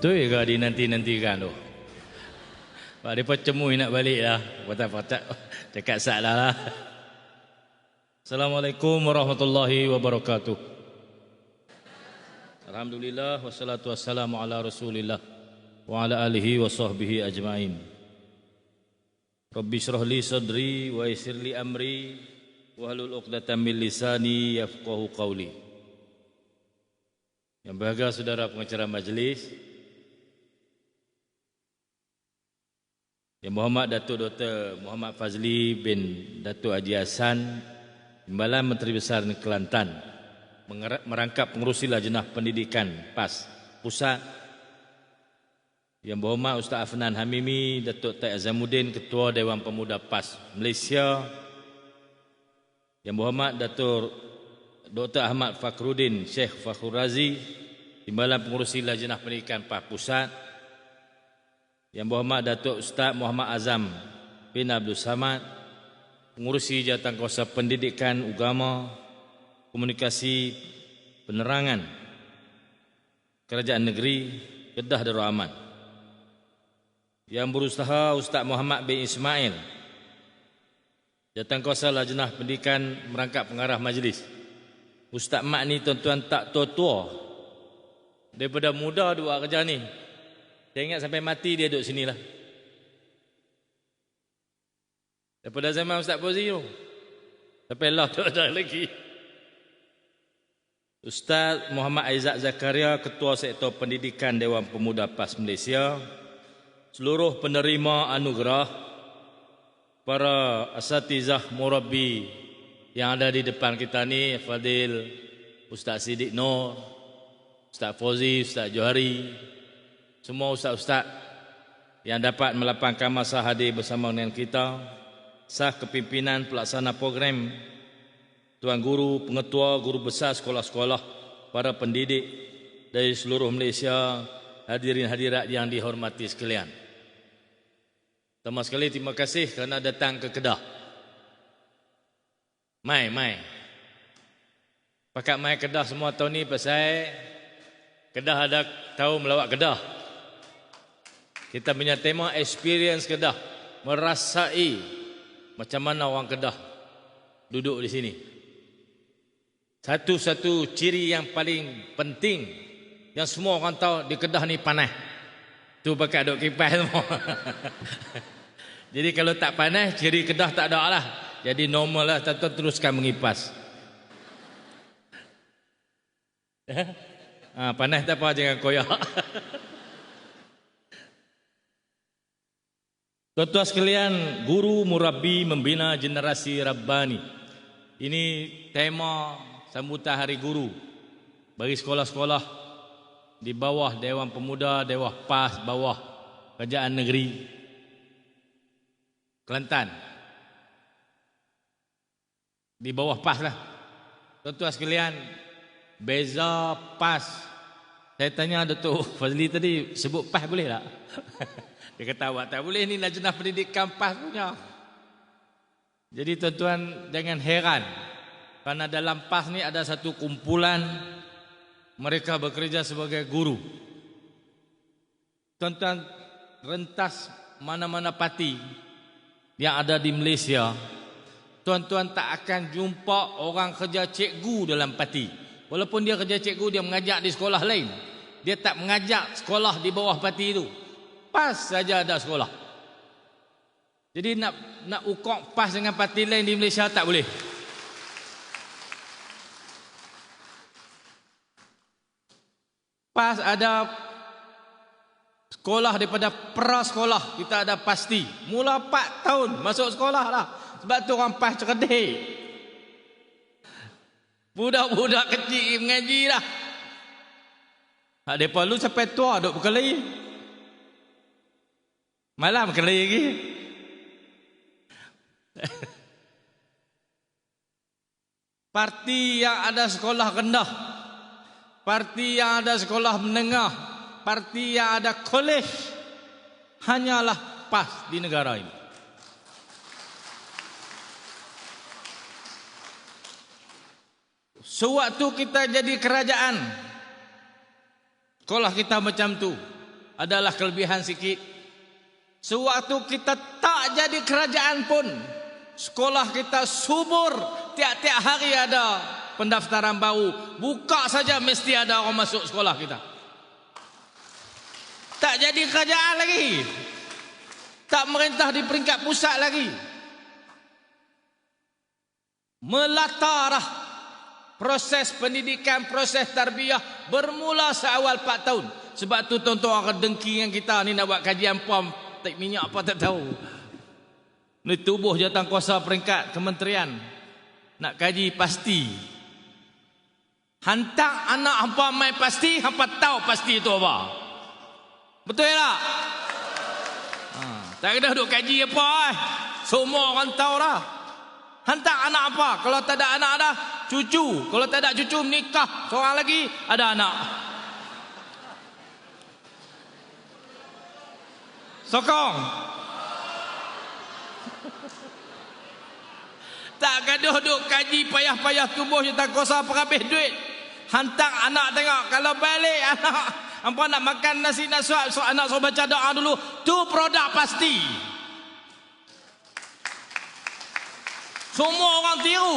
Betul ke dinanti-nantikan tu? Pak dia cemui nak balik lah. Patah-patah cakap salah lah. Assalamualaikum warahmatullahi wabarakatuh. Alhamdulillah wassalatu wassalamu ala Rasulillah wa ala alihi wa sahbihi ajmain. Rabbi syrah li sadri wa yassir li amri wa halul 'uqdatam min lisani yafqahu qawli. Yang berbahagia saudara pengacara majlis, Yang Muhammad Datuk Dr. Muhammad Fazli bin Datuk Haji Hassan Timbalan Menteri Besar Kelantan merangkap pengurusi lajnah pendidikan PAS Pusat Yang Berhormat Ustaz Afnan Hamimi Datuk Taib Azamuddin Ketua Dewan Pemuda PAS Malaysia Yang Berhormat Datuk Dr. Ahmad Fakhruddin Sheikh Fakhrul Razi Timbalan pengurusi lajnah pendidikan PAS Pusat yang Berhormat Datuk Ustaz Muhammad Azam bin Abdul Samad Pengurusi Jawatan Kuasa Pendidikan Agama Komunikasi Penerangan Kerajaan Negeri Kedah Darul Aman Yang berusaha Ustaz Muhammad bin Ismail Jawatan Kuasa Lajnah Pendidikan Merangkap Pengarah Majlis. Ustaz Mak ni tuan-tuan tak tua-tua. Daripada muda dua kerja ni saya ingat sampai mati dia duduk sinilah. Daripada zaman Ustaz Fauzi tu. Sampai Allah tak ada lagi. Ustaz Muhammad Aizat Zakaria, Ketua Sektor Pendidikan Dewan Pemuda PAS Malaysia. Seluruh penerima anugerah. Para asatizah murabi yang ada di depan kita ni. Fadil, Ustaz Siddiq Nur, Ustaz Fauzi, Ustaz Johari, semua ustaz-ustaz yang dapat melapangkan masa hadir bersama dengan kita, sah kepimpinan pelaksana program, tuan guru, pengetua, guru besar sekolah-sekolah, para pendidik dari seluruh Malaysia, hadirin hadirat yang dihormati sekalian. Pertama sekali terima kasih kerana datang ke Kedah. Mai, mai. Pakat mai Kedah semua tahun ni pasal Kedah ada tahu melawat Kedah. Kita punya tema experience Kedah. Merasai macam mana orang Kedah duduk di sini. Satu-satu ciri yang paling penting yang semua orang tahu di Kedah ni panas. Tu pakai duk kipas semua. Jadi kalau tak panas, ciri Kedah tak ada lah. Jadi normal lah, tuan teruskan mengipas. ha, panas tak apa, jangan koyak. Tuan-tuan sekalian, guru murabi membina generasi Rabbani. Ini tema sambutan Hari Guru bagi sekolah-sekolah di bawah Dewan Pemuda, Dewan PAS, bawah Kerajaan Negeri Kelantan. Di bawah PAS lah. Tuan-tuan sekalian, beza PAS. Saya tanya Datuk Fazli tadi, sebut PAS boleh tak? Dia kata awak tak boleh ni lajnah pendidikan PAS punya. Jadi tuan-tuan jangan heran. Kerana dalam PAS ni ada satu kumpulan mereka bekerja sebagai guru. Tuan-tuan rentas mana-mana parti yang ada di Malaysia. Tuan-tuan tak akan jumpa orang kerja cikgu dalam parti. Walaupun dia kerja cikgu dia mengajar di sekolah lain. Dia tak mengajar sekolah di bawah parti itu pas saja ada sekolah. Jadi nak nak ukur pas dengan parti lain di Malaysia tak boleh. Pas ada sekolah daripada pra sekolah kita ada pasti. Mula 4 tahun masuk sekolah lah. Sebab tu orang pas cerdik. Budak-budak kecil mengaji lah. Ada perlu sampai tua duk berkelahi. Malam kali lagi. Parti yang ada sekolah rendah. Parti yang ada sekolah menengah. Parti yang ada kolej. Hanyalah pas di negara ini. Sewaktu kita jadi kerajaan. Sekolah kita macam tu. adalah kelebihan sikit. Sewaktu kita tak jadi kerajaan pun, sekolah kita subur, tiap-tiap hari ada pendaftaran baru. Buka saja mesti ada orang masuk sekolah kita. Tak jadi kerajaan lagi. Tak merintah di peringkat pusat lagi. Melatarah proses pendidikan, proses tarbiyah bermula seawal 4 tahun. Sebab tu tuan-tuan dengki dengan kita ni nak buat kajian pom tak minyak apa tak tahu. Ni tubuh jawatan kuasa peringkat kementerian nak kaji pasti. Hantar anak hampa mai pasti, hampa tahu pasti itu apa. Betul tak? Ha, tak kena duk kaji apa eh. Semua orang tahu dah. Hantar anak apa? Kalau tak ada anak dah, cucu. Kalau tak ada cucu, nikah. Seorang lagi, ada anak. Sokong. Tak gaduh duk kaji payah-payah tubuh je tak apa habis duit. Hantar anak tengok kalau balik anak apa nak makan nasi nak suap so anak so baca doa dulu tu produk pasti. Semua orang tiru.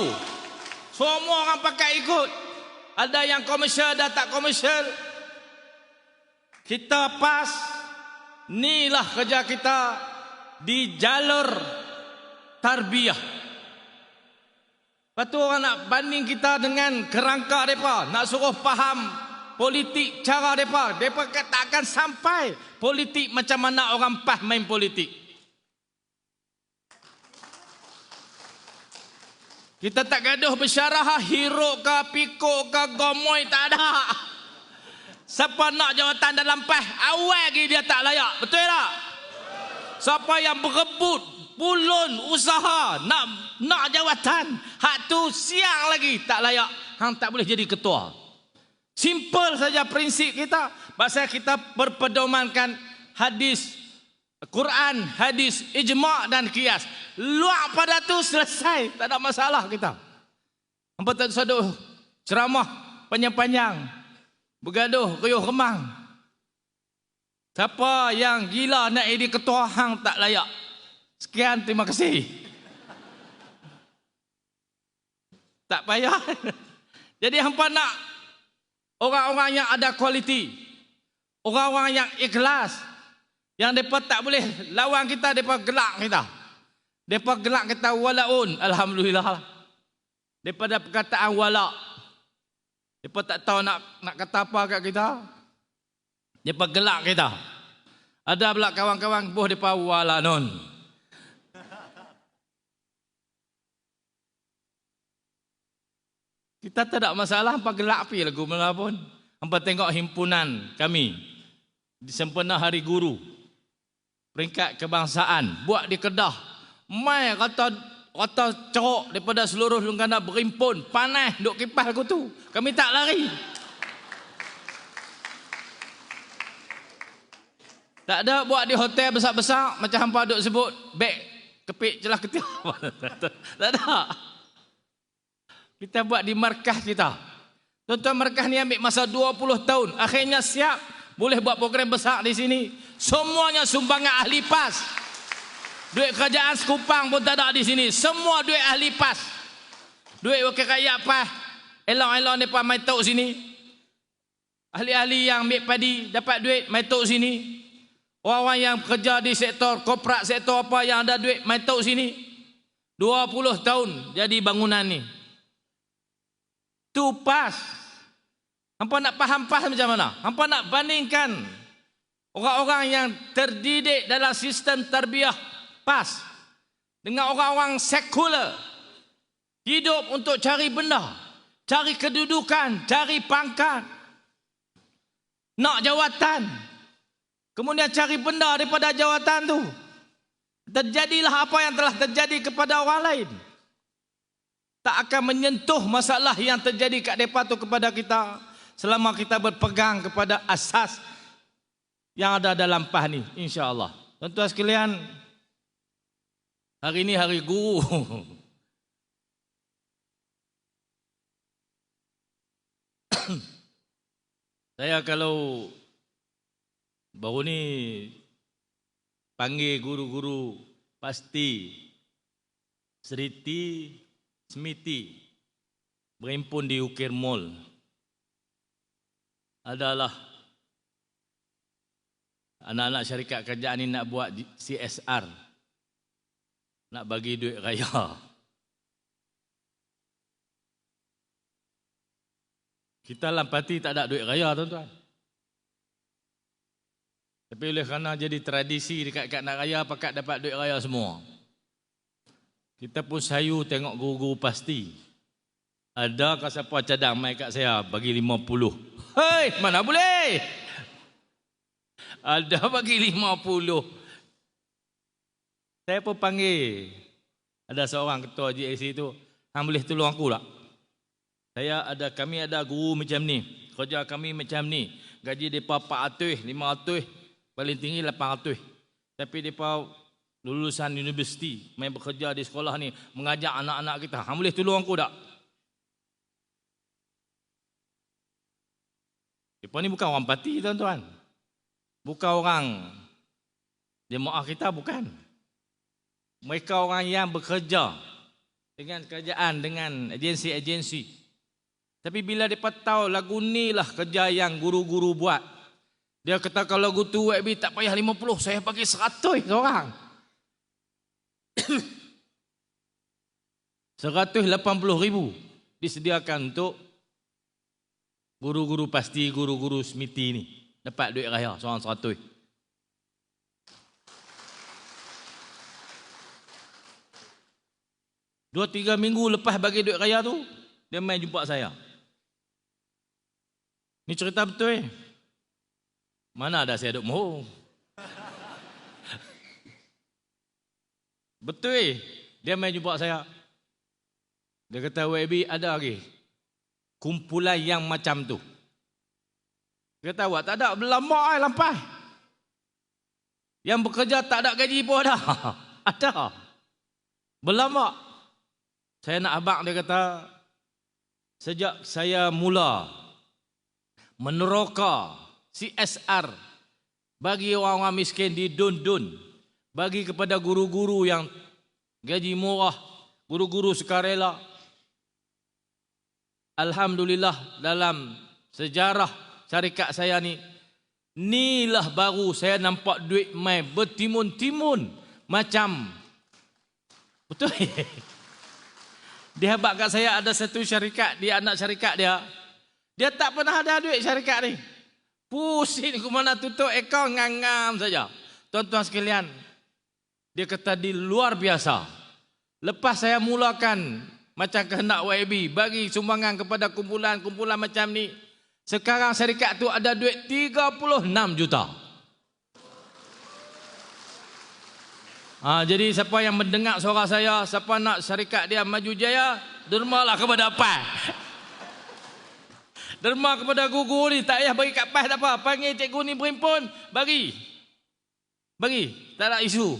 Semua orang pakai ikut. Ada yang komersial ada tak komersial. Kita pas Inilah kerja kita di jalur tarbiyah. Lepas tu orang nak banding kita dengan kerangka mereka. Nak suruh faham politik cara mereka. Mereka tak akan sampai politik macam mana orang pas main politik. Kita tak gaduh bersyarah hero ke pikuk ke gomoy tak ada. Siapa nak jawatan dalam PAS Awal lagi dia tak layak. Betul tak? Siapa yang berebut Pulun usaha Nak nak jawatan Hak tu siang lagi tak layak. Hang tak boleh jadi ketua. Simple saja prinsip kita. Pasal kita berpedomankan Hadis Quran, hadis, ijma' dan kias Luak pada tu selesai Tak ada masalah kita Nampak tak satu ceramah panjang-panjang Bergaduh, kuyuh kemang. Siapa yang gila nak jadi ketua hang tak layak. Sekian, terima kasih. Tak payah. Jadi hampa nak orang-orang yang ada kualiti. Orang-orang yang ikhlas. Yang mereka tak boleh lawan kita, mereka gelak kita. Mereka gelak kita walaun. Alhamdulillah. Daripada perkataan walak. Mereka tak tahu nak nak kata apa kat kita. Mereka gelak kita. Ada pula kawan-kawan buh mereka walanon. Kita tak ada masalah apa gelak pi lagu mana pun. Hampa tengok himpunan kami di sempena hari guru peringkat kebangsaan buat di Kedah. Mai kata Kata cerok daripada seluruh lungkana berimpun. Panas duk kipas aku tu. Kami tak lari. Tak ada buat di hotel besar-besar. Macam hampa duk sebut. Beg kepik celah ketiak. tak ada. Kita buat di markah kita. Tuan-tuan markah ni ambil masa 20 tahun. Akhirnya siap. Boleh buat program besar di sini. Semuanya sumbangan ahli PAS. Duit kerajaan sekupang pun tak ada di sini. Semua duit ahli PAS. Duit wakil rakyat PAS. Elok-elok PAS main tok sini. Ahli-ahli yang ambil padi dapat duit main tok sini. Orang-orang yang kerja di sektor korporat, sektor apa yang ada duit main tok sini. 20 tahun jadi bangunan ni. Tu PAS. Hampa nak faham PAS macam mana? Hampa nak bandingkan orang-orang yang terdidik dalam sistem tarbiyah pas dengan orang-orang sekular hidup untuk cari benda cari kedudukan cari pangkat. Nak jawatan. Kemudian cari benda daripada jawatan tu. Terjadilah apa yang telah terjadi kepada orang lain. Tak akan menyentuh masalah yang terjadi kat depa tu kepada kita selama kita berpegang kepada asas yang ada dalam pah ni. Insyaallah. Tuan-tuan sekalian Hari ini hari guru. Saya kalau baru ni panggil guru-guru pasti Seriti Smiti berhimpun di Ukir Mall adalah anak-anak syarikat kerajaan ni nak buat CSR nak bagi duit raya kita lampati tak ada duit raya tuan-tuan tapi oleh kerana jadi tradisi dekat kat nak raya pakat dapat duit raya semua. Kita pun sayu tengok guru-guru pasti. Ada ke siapa cadang mai kat saya bagi 50. Hei, mana boleh? Ada bagi 50. Saya pun panggil. Ada seorang ketua GAC tu, hang boleh tolong aku tak? Saya ada kami ada guru macam ni. Kerja kami macam ni. Gaji depa 400, 500 paling tinggi 800 tapi depa lulusan universiti main bekerja di sekolah ni mengajak anak-anak kita hang boleh tolong aku tak depa ni bukan orang parti tuan-tuan bukan orang jemaah kita bukan mereka orang yang bekerja dengan kerajaan dengan agensi-agensi tapi bila depa tahu lagu ni lah kerja yang guru-guru buat dia kata kalau gutu WB tak payah 50, saya bagi 100 seorang. 180 ribu disediakan untuk guru-guru pasti, guru-guru smiti ni. Dapat duit raya seorang 100. Dua tiga minggu lepas bagi duit raya tu, dia main jumpa saya. Ni cerita betul eh. Mana ada saya duk mohon. Betul eh. Dia main jumpa saya. Dia kata WB ada lagi. Kumpulan yang macam tu. Dia kata awak tak ada. Lama eh lampai. Yang bekerja tak ada gaji pun ada. ada. Berlama. Saya nak abang dia kata. Sejak saya mula meneroka CSR bagi orang-orang miskin di dun-dun bagi kepada guru-guru yang gaji murah guru-guru sukarela Alhamdulillah dalam sejarah syarikat saya ni inilah baru saya nampak duit mai bertimun-timun macam betul dia hebat kat saya ada satu syarikat dia anak syarikat dia dia tak pernah ada duit syarikat ni Pusing ke mana tutup ekor ngangam saja. Tuan-tuan sekalian, dia kata di luar biasa. Lepas saya mulakan macam kehendak YB bagi sumbangan kepada kumpulan-kumpulan macam ni. Sekarang syarikat tu ada duit 36 juta. Ha, jadi siapa yang mendengar suara saya, siapa nak syarikat dia maju jaya, dermalah kepada apa? Derma kepada guru ni tak payah bagi kat pas tak apa. Panggil cikgu ni berhimpun, bagi. Bagi, tak ada isu.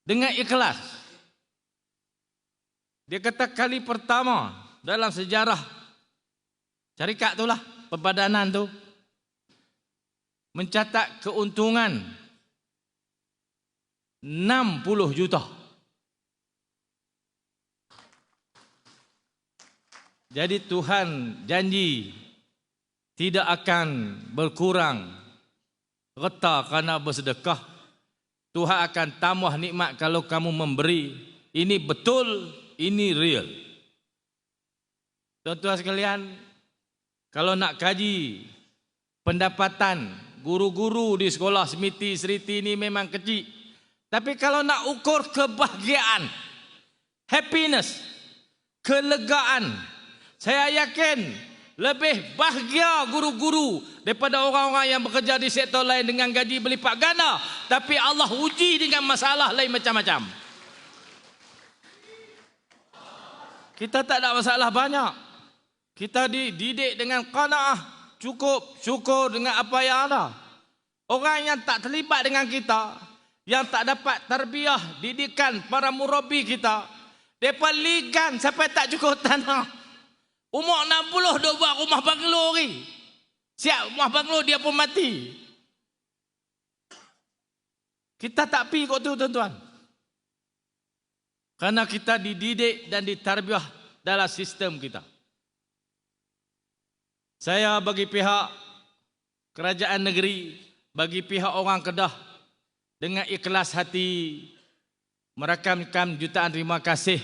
Dengan ikhlas. Dia kata kali pertama dalam sejarah syarikat tu lah, perbadanan tu mencatat keuntungan 60 juta. Jadi Tuhan janji tidak akan berkurang reta kerana bersedekah. Tuhan akan tambah nikmat kalau kamu memberi. Ini betul, ini real. Tuan-tuan sekalian, kalau nak kaji pendapatan guru-guru di sekolah semiti seriti ini memang kecil. Tapi kalau nak ukur kebahagiaan, happiness, kelegaan, saya yakin lebih bahagia guru-guru daripada orang-orang yang bekerja di sektor lain dengan gaji berlipat ganda. Tapi Allah uji dengan masalah lain macam-macam. Kita tak ada masalah banyak. Kita dididik dengan qanaah. Cukup syukur dengan apa yang ada. Orang yang tak terlibat dengan kita. Yang tak dapat terbiah didikan para murabi kita. Mereka ligan sampai tak cukup tanah. Umur 60 dia buat rumah banglo ni. Siap rumah banglo dia pun mati. Kita tak pi kok tu tuan-tuan. Karena kita dididik dan ditarbiah dalam sistem kita. Saya bagi pihak kerajaan negeri, bagi pihak orang Kedah dengan ikhlas hati merakamkan jutaan terima kasih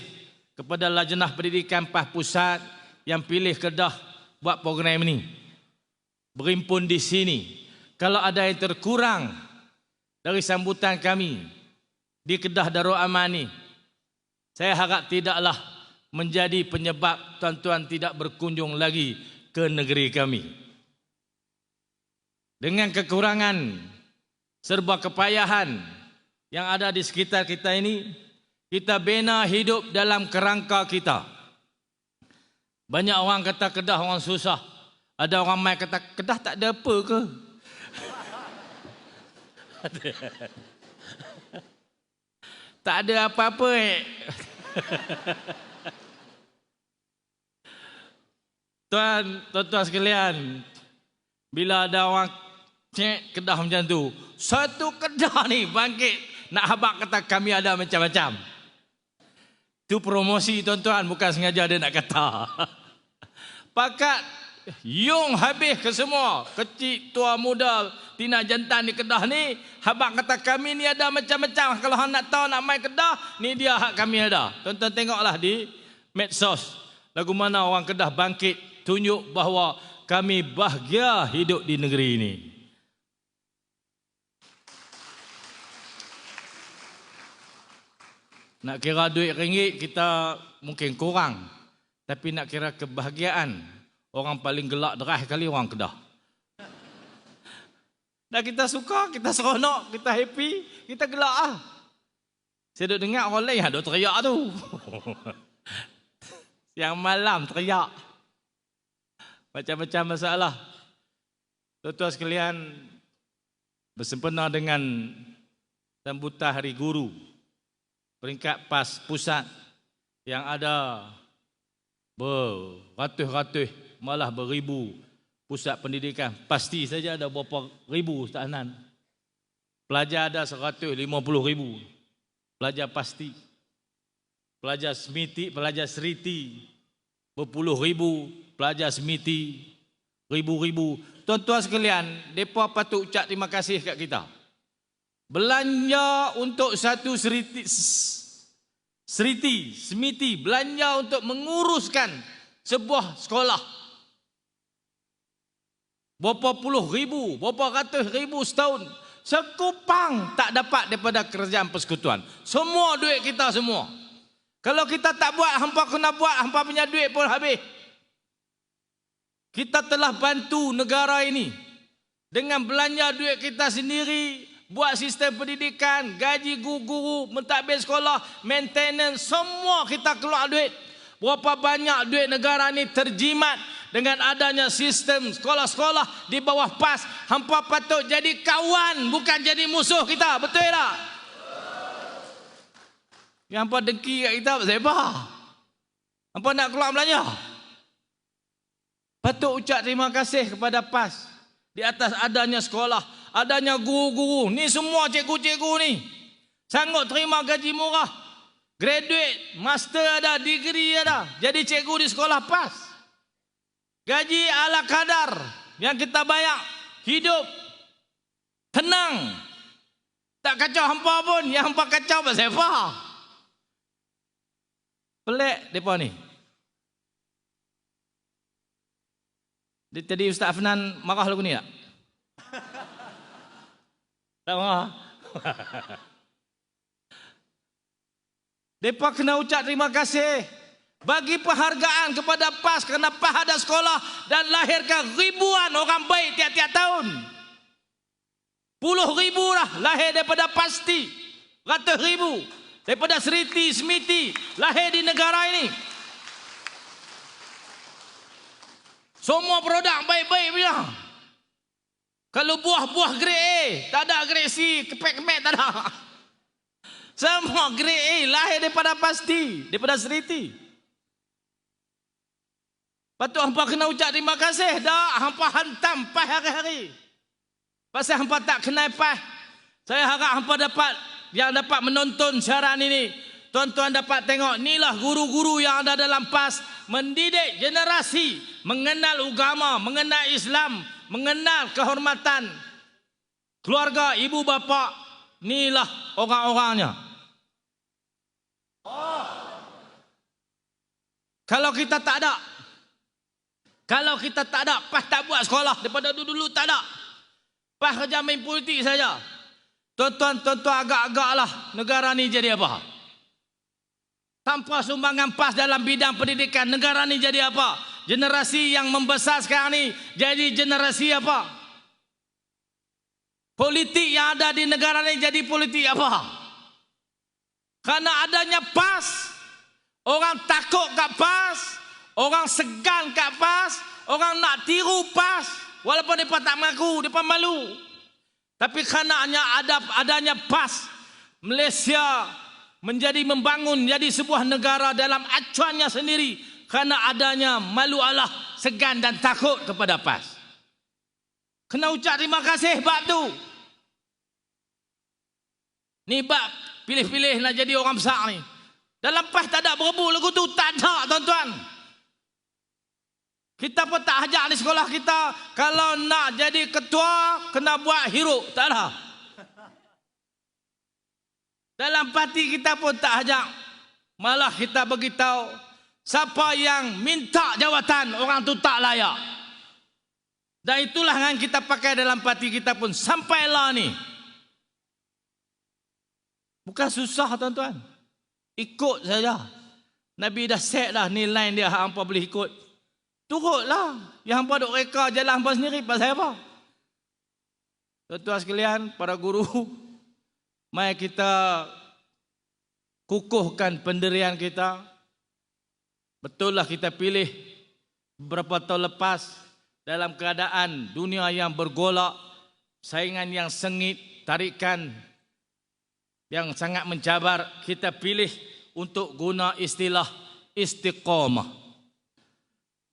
kepada Lajnah Pendidikan Pah Pusat yang pilih Kedah buat program ini. Berimpun di sini. Kalau ada yang terkurang dari sambutan kami di Kedah Darul Aman ini, saya harap tidaklah menjadi penyebab tuan-tuan tidak berkunjung lagi ke negeri kami. Dengan kekurangan serba kepayahan yang ada di sekitar kita ini, kita bina hidup dalam kerangka kita. Banyak orang kata Kedah orang susah. Ada orang mai kata Kedah tak ada apa ke? tak ada apa-apa eh. Tuan, tuan-tuan sekalian, bila ada orang cek kedah macam tu, satu kedah ni bangkit nak habak kata kami ada macam-macam. Tu promosi tuan-tuan, bukan sengaja dia nak kata. Pakat yung habis ke semua, kecil, tua, muda, tina jantan di kedah ni, habak kata kami ni ada macam-macam. Kalau nak tahu nak main kedah, ni dia hak kami ada. Tuan-tuan tengoklah di medsos. Lagu mana orang kedah bangkit tunjuk bahawa kami bahagia hidup di negeri ini. Nak kira duit ringgit kita mungkin kurang. Tapi nak kira kebahagiaan, orang paling gelak derah kali orang Kedah. Dan kita suka, kita seronok, kita happy, kita gelak ah. Saya duduk dengar orang lain ada teriak tu. Yang malam teriak macam-macam masalah. Tuan-tuan sekalian, bersempena dengan sambutan Hari Guru, peringkat PAS pusat yang ada beratus-ratus, malah beribu pusat pendidikan. Pasti saja ada berapa ribu Ustaz Anan. Pelajar ada seratus lima puluh ribu. Pelajar pasti. Pelajar semiti, pelajar seriti berpuluh ribu pelajar semiti ribu-ribu. Tuan-tuan sekalian, depa patut ucap terima kasih kat kita. Belanja untuk satu seriti seriti, semiti, belanja untuk menguruskan sebuah sekolah. Berapa puluh ribu, berapa ratus ribu setahun. Sekupang tak dapat daripada kerajaan persekutuan. Semua duit kita semua. Kalau kita tak buat, hampa kena buat, hampa punya duit pun habis. Kita telah bantu negara ini dengan belanja duit kita sendiri, buat sistem pendidikan, gaji guru-guru, mentadbir sekolah, maintenance, semua kita keluar duit. Berapa banyak duit negara ini terjimat dengan adanya sistem sekolah-sekolah di bawah PAS. Hampa patut jadi kawan, bukan jadi musuh kita. Betul tak? Yang hampa dengki kat kita, apa? Hampa nak keluar belanja? Patut ucap terima kasih kepada PAS di atas adanya sekolah, adanya guru-guru. Ni semua cikgu-cikgu ni. Sanggup terima gaji murah. Graduate, master ada, degree ada. Jadi cikgu di sekolah PAS. Gaji ala kadar yang kita bayar. Hidup tenang. Tak kacau hampa pun. Yang hampa kacau pasal apa? Pelik mereka ni. Tadi Ustaz Afnan marah lagu ni tak? Tak marah? Mereka kena ucap terima kasih bagi penghargaan kepada PAS kerana PAS ada sekolah dan lahirkan ribuan orang baik tiap-tiap tahun. Puluh ribu lah lahir daripada pasti. Ratus ribu. Daripada seriti, semiti. Lahir di negara ini. Semua produk baik-baik punya. Kalau buah-buah grade A, tak ada grade C, kepek-kepek tak ada. Semua grade A lahir daripada pasti, daripada seriti. Patut hampa kena ucap terima kasih dah hampa hantam pas hari-hari. Pasal hampa tak kenal pas. Saya harap hampa dapat yang dapat menonton siaran ini. Tuan-tuan dapat tengok inilah guru-guru yang ada dalam PAS mendidik generasi mengenal agama, mengenal Islam, mengenal kehormatan keluarga ibu bapa. Inilah orang-orangnya. Kalau kita tak ada kalau kita tak ada PAS tak buat sekolah daripada dulu-dulu tak ada. PAS kerja main politik saja. Tuan-tuan, tuan-tuan agak-agaklah negara ni jadi apa? Tanpa sumbangan PAS dalam bidang pendidikan, negara ni jadi apa? Generasi yang membesar sekarang ni jadi generasi apa? Politik yang ada di negara ni jadi politik apa? Karena adanya PAS, orang takut kat PAS, orang segan kat PAS, orang nak tiru PAS, walaupun mereka tak mengaku, mereka malu. Tapi kerana ada adanya PAS, Malaysia menjadi membangun jadi sebuah negara dalam acuannya sendiri kerana adanya malu Allah, segan dan takut kepada PAS. Kena ucap terima kasih bab tu. Ni bab pilih-pilih nak jadi orang besar ni. Dalam PAS tak ada berebut lagu tu. Tak ada tuan-tuan. Kita pun tak ajak di sekolah kita. Kalau nak jadi ketua, kena buat hero. Tak ada. Dalam parti kita pun tak ajak. Malah kita beritahu. Siapa yang minta jawatan, orang tu tak layak. Dan itulah yang kita pakai dalam parti kita pun. Sampailah ni. Bukan susah tuan-tuan. Ikut saja. Nabi dah set dah nilai dia hampa boleh ikut. Turutlah. Yang hampa duk reka jalan hampa sendiri pasal apa? Tuan-tuan sekalian, para guru, mari kita kukuhkan pendirian kita. Betul lah kita pilih beberapa tahun lepas dalam keadaan dunia yang bergolak, saingan yang sengit, tarikan yang sangat mencabar kita pilih untuk guna istilah istiqamah.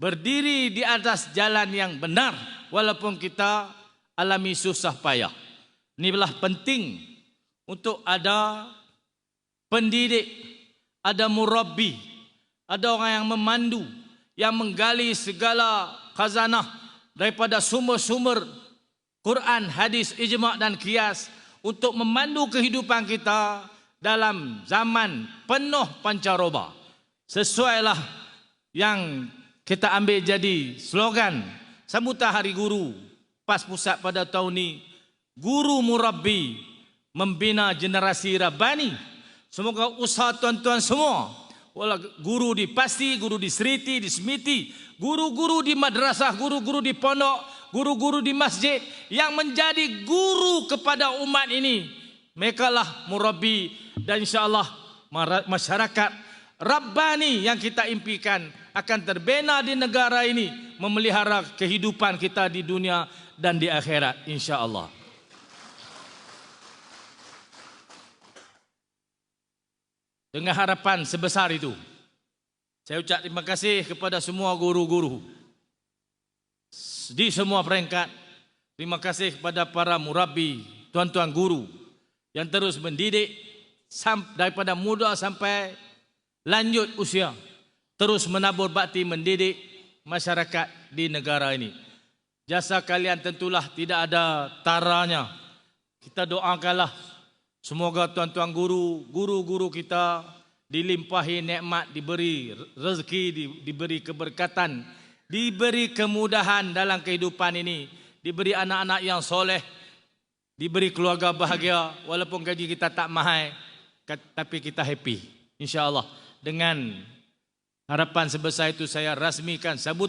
Berdiri di atas jalan yang benar walaupun kita alami susah payah. Inilah penting untuk ada pendidik, ada murabbi, ada orang yang memandu, yang menggali segala khazanah daripada sumber-sumber Quran, hadis, ijma' dan kias untuk memandu kehidupan kita dalam zaman penuh pancaroba. Sesuailah yang kita ambil jadi slogan sambutan Hari Guru PAS Pusat pada tahun ini. Guru Murabbi membina generasi Rabbani. Semoga usaha tuan-tuan semua guru di Pasti, guru di Seriti, di Semiti, guru-guru di madrasah, guru-guru di pondok, guru-guru di masjid yang menjadi guru kepada umat ini. Mereka lah murabi dan insyaAllah masyarakat Rabbani yang kita impikan akan terbina di negara ini memelihara kehidupan kita di dunia dan di akhirat insyaAllah. Dengan harapan sebesar itu, saya ucap terima kasih kepada semua guru-guru di semua peringkat. Terima kasih kepada para murabi, tuan-tuan guru yang terus mendidik daripada muda sampai lanjut usia. Terus menabur bakti mendidik masyarakat di negara ini. Jasa kalian tentulah tidak ada taranya. Kita doakanlah semoga tuan-tuan guru, guru-guru kita dilimpahi nikmat, diberi rezeki, diberi keberkatan diberi kemudahan dalam kehidupan ini, diberi anak-anak yang soleh, diberi keluarga bahagia walaupun gaji kita tak mahal tapi kita happy. InsyaAllah dengan harapan sebesar itu saya rasmikan sabut